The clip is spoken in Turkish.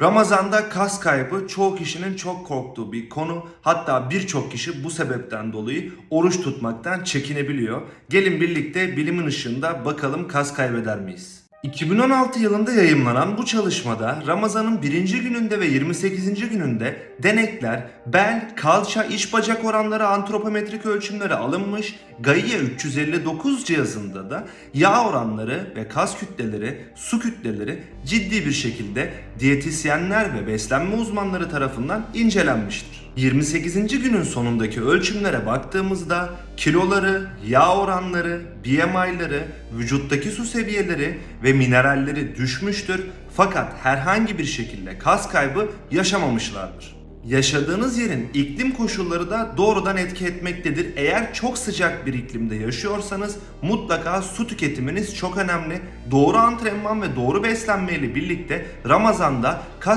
Ramazanda kas kaybı çoğu kişinin çok korktuğu bir konu. Hatta birçok kişi bu sebepten dolayı oruç tutmaktan çekinebiliyor. Gelin birlikte bilimin ışığında bakalım kas kaybeder miyiz? 2016 yılında yayımlanan bu çalışmada Ramazan'ın birinci gününde ve 28. gününde denekler, bel, kalça, iç bacak oranları antropometrik ölçümleri alınmış, Gaia 359 cihazında da yağ oranları ve kas kütleleri, su kütleleri ciddi bir şekilde diyetisyenler ve beslenme uzmanları tarafından incelenmiştir. 28. günün sonundaki ölçümlere baktığımızda kiloları, yağ oranları, BMI'ları, vücuttaki su seviyeleri ve mineralleri düşmüştür fakat herhangi bir şekilde kas kaybı yaşamamışlardır. Yaşadığınız yerin iklim koşulları da doğrudan etki etmektedir. Eğer çok sıcak bir iklimde yaşıyorsanız mutlaka su tüketiminiz çok önemli. Doğru antrenman ve doğru beslenme ile birlikte Ramazan'da kas